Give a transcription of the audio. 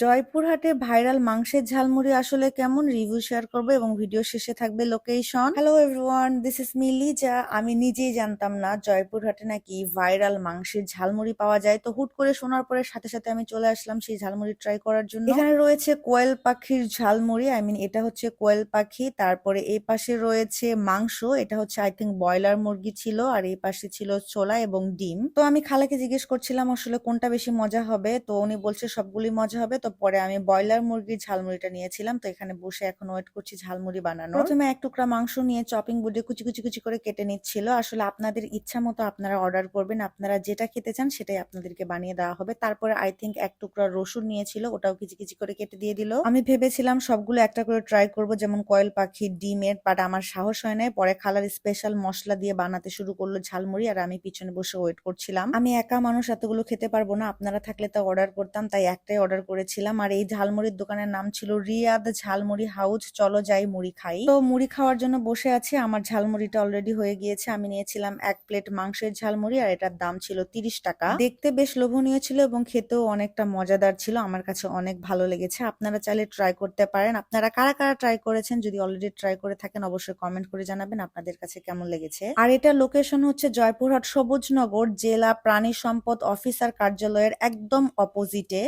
জয়পুরহাটে viral মাংসের ঝালমুড়ি আসলে কেমন? রিভিউ শেয়ার করব এবং ভিডিও শেষে থাকবে location hello everyone this is me Liza আমি নিজেই জানতাম না জয়পুরহাটে নাকি ভাইরাল মাংসের ঝালমুড়ি পাওয়া যায়। তো হুট করে শোনার পরে সাথে সাথে আমি চলে আসলাম সেই ঝালমুড়ি ট্রাই করার জন্য। এখানে রয়েছে কোয়েল পাখির ঝালমুড়ি। আই মিন এটা হচ্ছে কোয়েল পাখি। তারপরে এই পাশে রয়েছে মাংস। এটা হচ্ছে আই থিঙ্ক ব্রয়লার মুরগি ছিল। আর এই পাশে ছিল ছোলা এবং ডিম। তো আমি খালাকে জিজ্ঞেস করছিলাম, আসলে কোনটা বেশি মজা হবে? তো উনি বলছে সবগুলি মজা হবে। তো পরে আমি ব্রয়লার মুরগির ঝালমুড়িটা নিয়েছিলাম, তো এখানে বসে এখন ওয়েট করছি ঝালমুড়ি বানানো প্রথমে এক টুকরা মাংস নিয়ে চপিং বোর্ডে কুচি কুচি কুচি করে কেটে নিচ্ছিল। আসলে আপনাদের ইচ্ছা মতো আপনারা অর্ডার করবেন, আপনারা যেটা খেতে চান সেটাই আপনাদেরকে বানিয়ে দেওয়া হবে। তারপরে আই থিঙ্ক এক টুকরা রসুন নিয়েছিল, ওটাও কিচি কিচি করে কেটে দিয়ে দিল। আমি ভেবেছিলাম সবগুলো একটা করে ট্রাই করব, যেমন কয়েল পাখি, ডিমের বাট আমার সাহস হয় নাই। পরে খালার স্পেশাল মশলা দিয়ে বানাতে শুরু করল ঝালমুড়ি, আর আমি পিছনে বসে ওয়েট করছিলাম। আমি একা মানুষ এতগুলো খেতে পারব না, আপনারা থাকলে তো অর্ডার করতাম, তাই একটাই অর্ডার করেছিলাম। আর এই ঝালমুড়ির দোকানের নাম ছিল রিয়াদ ঝালমুড়ি হাউস চলো যাই মুড়ি খাই। তো মুড়ি খাওয়ার জন্য বসে আছি। আমার ঝালমুড়িটা অলরেডি হয়ে গিয়েছে। আমি নিয়েছিলাম এক প্লেট মাংসের ঝালমুড়ি আর এটার দাম ছিল তিরিশ টাকা। দেখতে বেশ লোভনীয় ছিল এবং খেতেও অনেকটা মজাদার ছিল। আমার কাছে অনেক ভালো লেগেছে। আপনারা চাইলে ট্রাই করতে পারেন। আপনারা কারা কারা ট্রাই করেছেন? যদি অলরেডি ট্রাই করে থাকেন, অবশ্যই কমেন্ট করে জানাবেন আপনাদের কাছে কেমন লেগেছে। আর এটা লোকেশন হচ্ছে জয়পুরহাট সবুজনগর জেলা প্রাণী সম্পদ অফিসার কার্যালয়ের একদম অপোজিটে